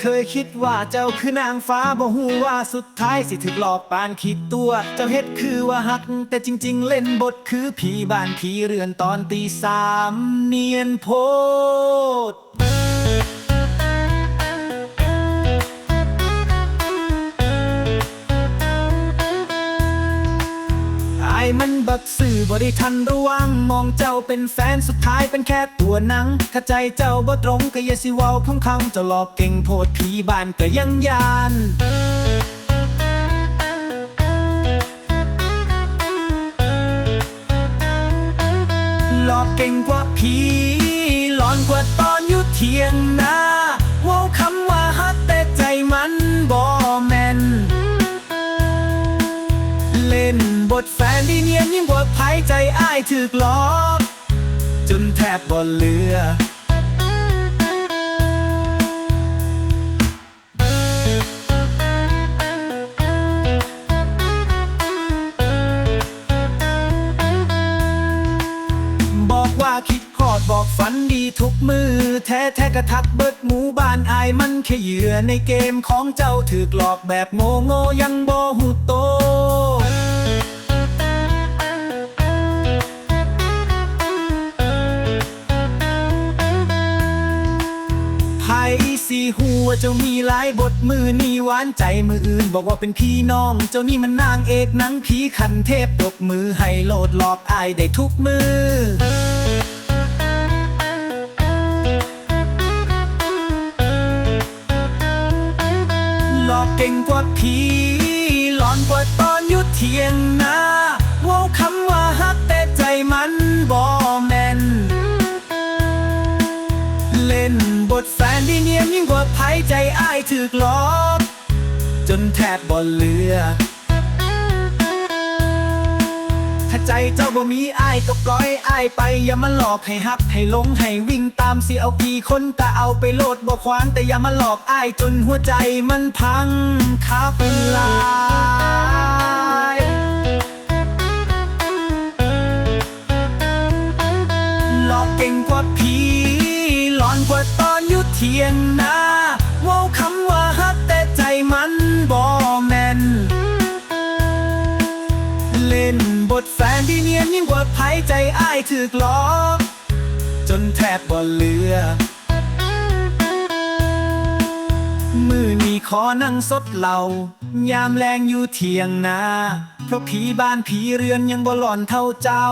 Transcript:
เคยคิดว่าเจ้าคือนางฟ้าบ่ฮู้ว่าสุดท้ายสิถึกหลอกปานคิดตัว เจ้าเฮ็ดคือว่าฮัก แต่จริง ๆ เล่นบทคือผีบ้านผีเรือนตอนตีสามเนียนโพด มันบักสื่อบริทันระวัง มองเจ้าเป็นแฟนสุดท้ายเป็นแค่ตัวหนัง ถ้าใจเจ้าบ่ตรงก็อย่าสิเว้าพุ่งคำจะหลอกเก่งโพดผีบ้านก็ยังยานหลอกเก่งกว่าผีหลอนกว่าตอนอยู่เทียงนา ล่นบทแฟนดีเนียนยิ่งกว่าไพ่ใจอ้ายถึกลอกจนแทบบ่เหลือบอกว่าคิดฮอดบอกฝันดีทุกมือ แท้แท้กระทักเบิดหมู่บ้านอายมันแค่เหยื่อในเกมของเจ้าถือหลอกแบบโง่โง่ยังบ่หูโต สีหัวเจ้ามีหลายบทมือนี่หวานใจมืออื่น บอกว่าเป็นพี่น้อง เจ้านี่มันนางเอกหนังผีขันเทพตบมือให้โลดหลอกอายได้ทุกมือหลอกเก่งกว่าผีหลอนกว่าตอนยุดเทียงนาเว่าคำว่า บทแฟนดีเนียมยิ่งกว่าไพ่ใจอ้ายถึกหลอกจนแทบบ่เหลือ ถ้าใจเจ้าบ่มีอ้ายก็ปล่อยอ้ายไป อย่ามาหลอกให้ฮักให้หลงให้วิ่งตามสิเอากี่คนก็เอาไปโลดบ่ควางแต่อย่ามาหลอกอ้ายจนหัวใจมันพังคับลายหลอกเก่งกว่า ทียงนาว่าคำว่าฮักแต่ใจมันบ่แม่นเล่นบทแฟนที่เนียนยิ่งกว่าไพ่ใจอ้ายถึกหลอกจนแทบบ่เหลือ มือนี้ขอนั่งสดเหล่ายามแรงอยู่เทียงนาเพราะผีบ้านผีเรือนยังบ่หลอนเท่าเจ้า